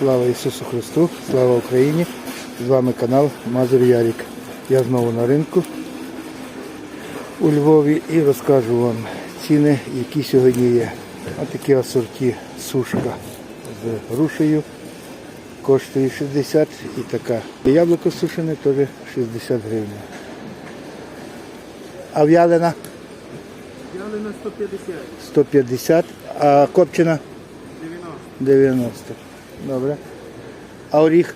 Слава Ісусу Христу, слава Україні! З вами канал Мазур Ярік. Я знову на ринку у Львові і розкажу вам ціни, які сьогодні є. Ось такі асорті сушка з грушею коштує 60 і така. Яблуко сушене теж 60 гривень. А в'ялена Взяли на 150, 150, а копчена 90, 90. Добре. А оріх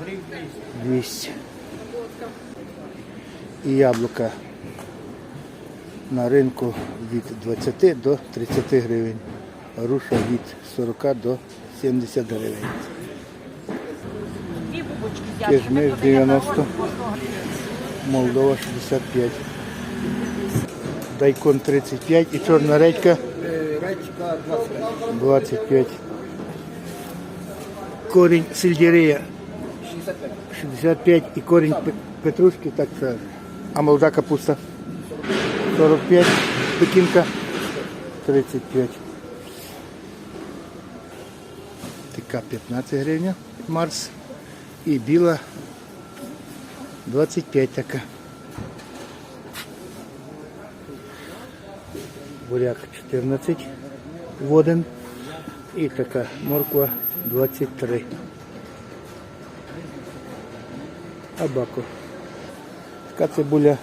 горіх 200. 200. І яблука на ринку від 20 до 30 гривень. Груша від 40 до 70 гривень. Дві бубочки взяти. 90, Молдова 65. Дайкон 35 і чорна редька Речка 25. 25. Корінь сельдерея 65. 65 і корінь пе- петрушки так само. А молода капуста 45, пекінка 35. Така 15 гривень Марс. І біла 25 така. Буряк 14 воден. І така морква 23. Абако. Така цибуля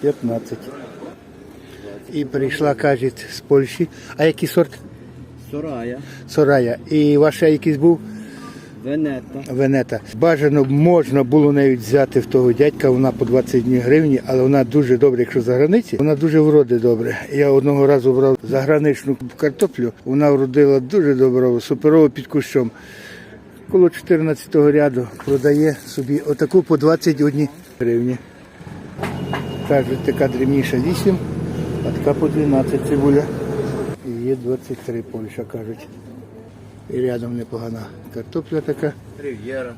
15. І прийшла, кажуть, з Польщі. А який сорт? Сорая, Сорая. І ваш якийсь був Венета. Венета. Бажано можна було навіть взяти в того дядька, вона по 21 гривні, але вона дуже добре, якщо за границі, вона дуже вроди добре. Я одного разу брав заграничну картоплю, вона вродила дуже добре, суперово під кущом. Коло 14-го ряду продає собі отаку по 21 гривні. Кажуть, така дрібніша 8, а така по 12 цибуля. І є 23 Польща, кажуть. І рядом непогана картопля така. Рив'єра.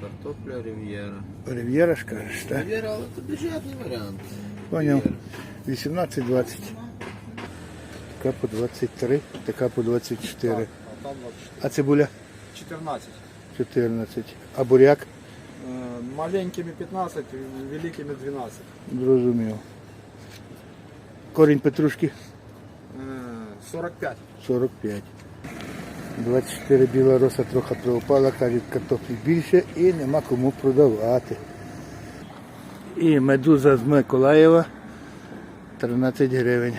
Картопля Рив'єра. Рив'єра ж кажеш, так? Рив'єра, але це бюджетний варіант. Поняв. 18-20. Така по 23, така по 24. А там 24. А цибуля 14. 14. А буряк? Е, Маленькими 15, великими 12. Зрозумів. Корінь петрушки Е, 45. 45. 24 біла роса трохи приопала, кажуть, картоплі більше і нема кому продавати. І медуза з Миколаєва 13 гривень.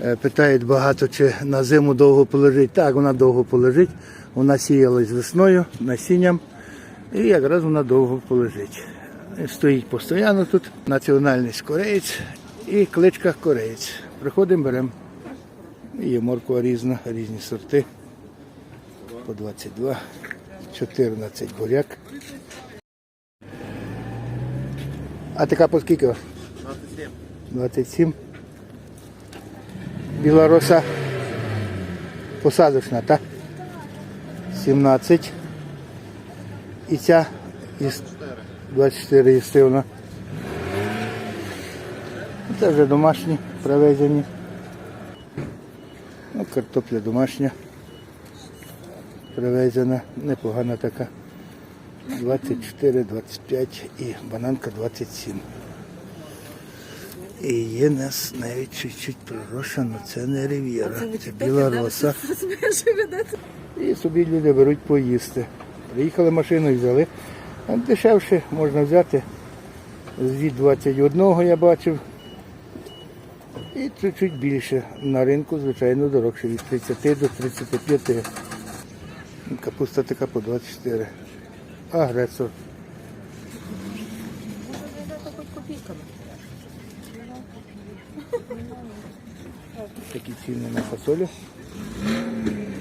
Е, Питають багато, чи на зиму довго полежить. Так, вона довго полежить. Вона сіялась весною насінням. І якраз вона довго полежить. Стоїть постійно тут. Національність кореєць і кличка кореєць. Приходимо, беремо. Є морква різна, різні сорти. По 22, 14 буряк. А така по скільки? 27. 27. Біла роса посадочна, так? 17. І ця із 24 їстивна. Це вже домашні привезені. Картопля домашня. Привезена, непогана така. 24, 25 і бананка 27. І є нас навіть чуть-чуть пророщено, це не рив'єра, це біла роса. І собі люди беруть поїсти. Приїхали машиною, взяли. Дешевше можна взяти. Від 21 я бачив. І чуть-чуть більше. На ринку, звичайно, дорогше від 30 до 35. Капуста така по 24. Агресор. Такі ціни на фасолю.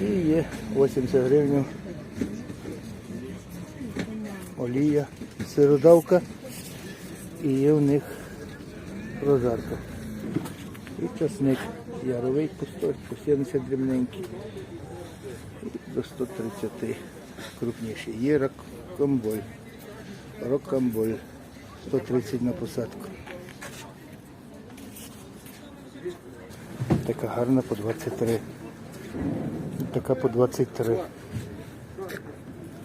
І є 80 гривень. Олія, сиродавка. І є в них прожарка. І часник яровий 100, 70 дрібненький. До 130 крупніший. Є ракомболь. Рокамболь. 130 на посадку. Така гарна по 23. Така по 23.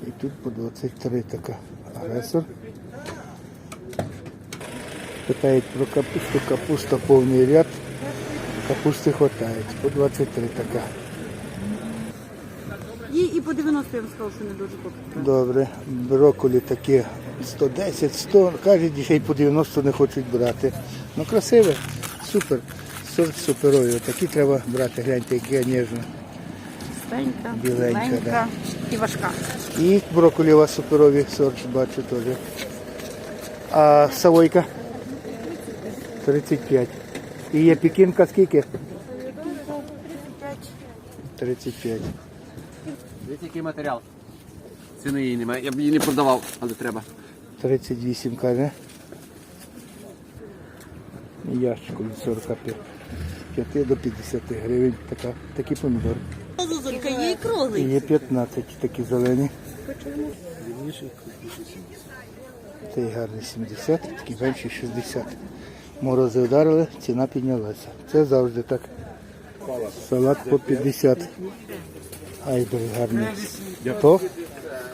І тут по 23 така агресор. Питають про капусту, капуста повний ряд. Капусти хватає. По 23 така. Є і по 90 я вам сказала, що не дуже попит. Добре. Брокколі такі 110, 100. Кажуть, ще й по 90 не хочуть брати. Ну красиве, супер. Сорт суперовий. Такі треба брати, гляньте, які. Стенька, Біленька, біленька да. і важка. І вас суперові сорт, бачу теж. А савойка? 35. І є пікінка скільки? 35. Дивіться, який матеріал. Ціни її немає. Я б її не продавав, але треба. 38 каже. Ящику від 45 до 50 гривень. Така, такі помідори. Зозулька є і І круглий. є 15 такі зелені. Цей гарний 70, такий менший 60. Морози вдарили, ціна піднялася. Це завжди так. Салат по 50. Айбер гарний 100,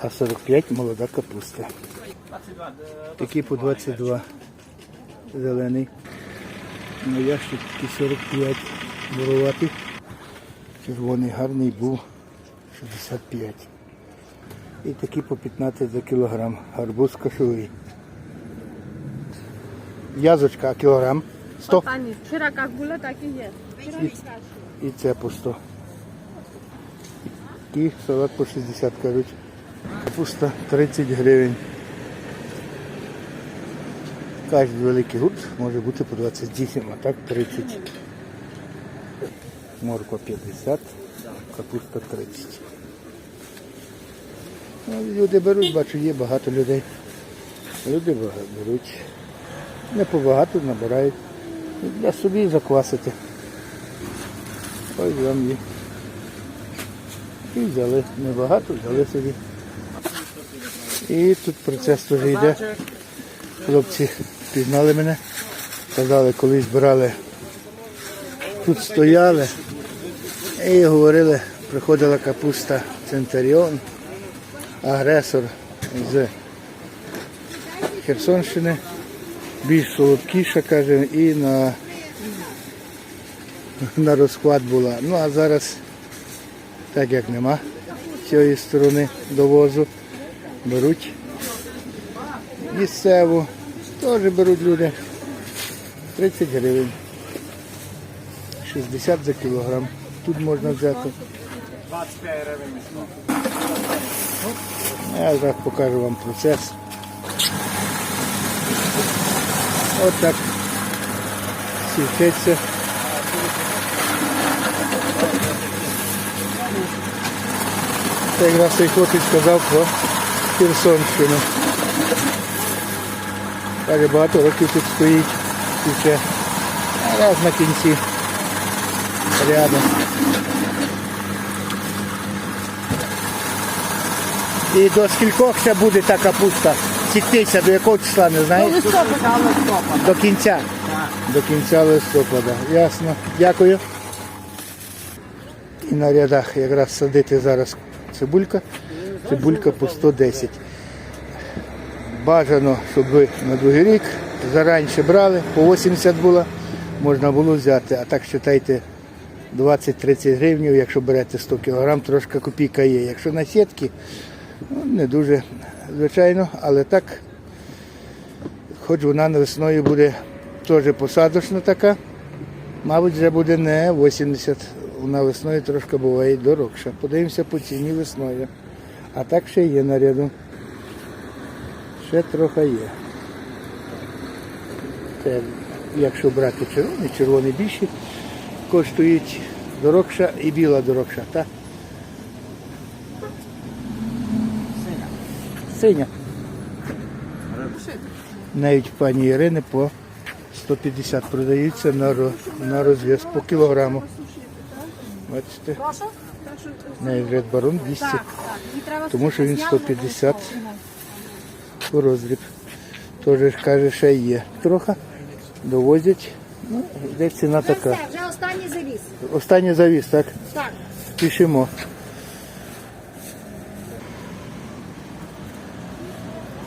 а 45 молода капуста. Такі по 22 зелений. На ящик такий 45 буроватий. Червоний гарний був 65. І такі по 15 за кілограм. Гарбуз кашовий. Язочка кілограм 100 Пані, вчора як було, так і є. і це по 100. І салат по 60 кажуть. Капуста 30 гривень. Кожен великий гурт може бути по 28, а так 30. Морква 50, капуста 30. Ну, люди беруть, бачу, є багато людей. Люди беруть. Не побагато набирають. Для собі заквасити. Ось вам є. І взяли небагато, взяли собі. І тут процес теж йде. Хлопці пізнали мене. Казали, колись брали, тут стояли і говорили, приходила капуста Центаріон, агресор з Херсонщини, більш солодкіша, каже, і на, на розхват була. Ну а зараз, так як нема цієї сторони довозу, беруть місцеву, теж беруть люди 30 гривень. 60 за кілограм. Тут можна взяти. 25 гривень. Я зараз покажу вам процес. От так сівчеться. Це якраз цей хлопець сказав про Херсонщину. Каже, багато років тут стоїть, сівче. Раз на кінці. Рядом. І до скількох ще буде та капуста? Сіктися, до якого числа, не знаєш? Листопада, листопада. До кінця. До кінця листопада. Ясно. Дякую. І на рядах якраз садити зараз цибулька. Цибулька по 110. Бажано, щоб ви на другий рік зараніше брали, по 80 було, можна було взяти. А так вважайте 20-30 гривень, якщо берете 100 кг, трошки копійка є. Якщо на сітки, ну, не дуже, звичайно, але так Хоч вона весною буде теж посадочна така, мабуть, вже буде не 80. Вона весною трошки буває дорогша. Подивимося по ціні весною. А так ще є наряду. Ще трохи є. Це, якщо брати червоний, червоний більші, коштують дорогша і біла дорогша. Так? Синя. Навіть пані Ірини по 150 продаються на, на розв'яз по кілограму. Бачите? Навіть Red Baron 200, тому що він 150 по роздріб. Теж каже, ще є. Трохи довозять. Ну, де ціна така. Вже останній завіс. Останній завіс, так? Так. Спішимо.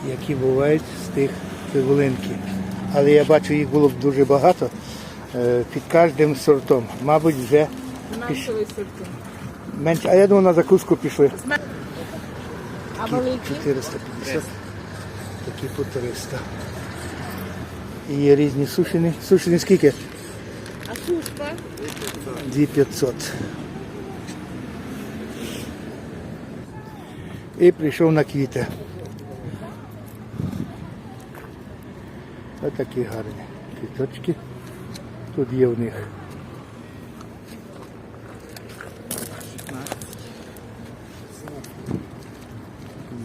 Які бувають з тих цибулинки. Але я бачу, їх було б дуже багато е, під кожним сортом. Мабуть, вже Меншої сорти. менше. А я думаю, на закуску пішли. А великі? 450. Такі по 300. І є різні сушені. Сушені скільки? А сушка? 2500. І прийшов на квіти. Ось такі гарні квіточки. Тут є в них.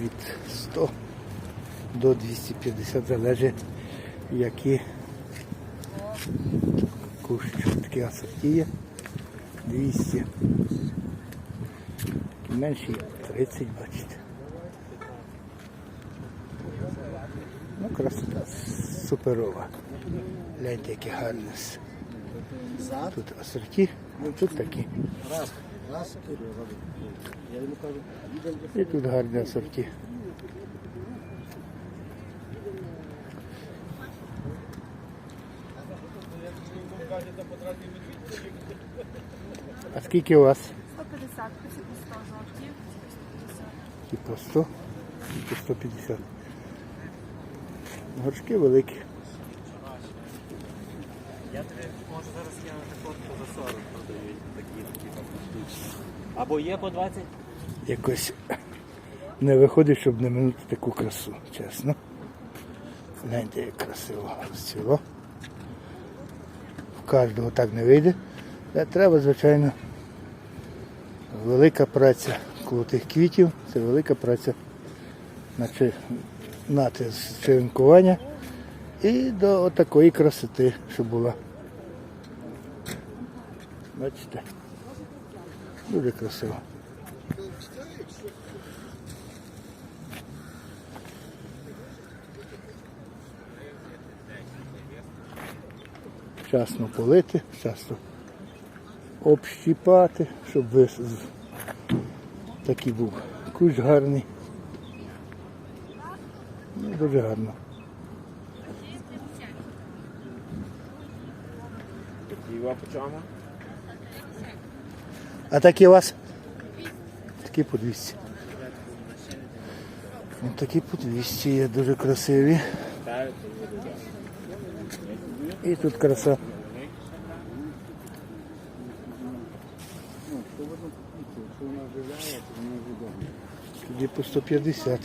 Від 100 до 250 залежить, які кущ. Такі асорті є. 200. Менші 30, бачите. Ну, красота суперова. Гляньте, які гарні. Тут асорті, тут такі. І тут гарні асорті. А скільки у вас? 150, 100 жовті. І по 100, і по 150. Горшки великі. Я тобі можу зараз кинути фотку за 40 продають такі такі штучні. Або є по 20. Якось не виходить, щоб не минути таку красу, чесно. Гляньте, як красиво розцвіло. В кожного так не вийде. Та треба, звичайно, велика праця коло тих квітів. Це велика праця на, чи- на черенкування і до такої красоти, щоб була. Бачите? Дуже красиво. Вчасно полити, вчасно общіпати, щоб ви такий був кущ гарний. Ну, дуже гарно. А такі у вас? Такі по 200. Ось такі по 200 є дуже красиві. І тут краса. Тоді по 150.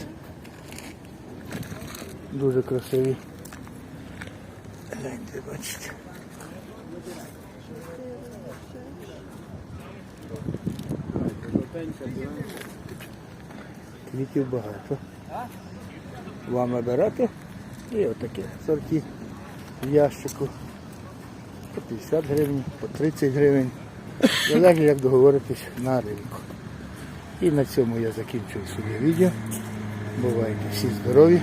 Дуже красиві. Гляньте, бачите. Квітів багато. Вам набирати і отакі сорти в ящику. По 50 гривень, по 30 гривень. Залежить, як договоритись на ринку. І на цьому я закінчую своє відео. Бувайте всі здорові.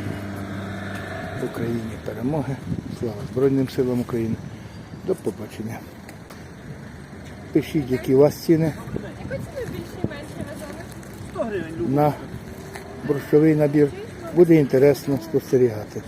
В Україні перемоги. Слава Збройним силам України. До побачення. Пишіть, які у вас ціни на борщовий набір. Буде інтересно спостерігати.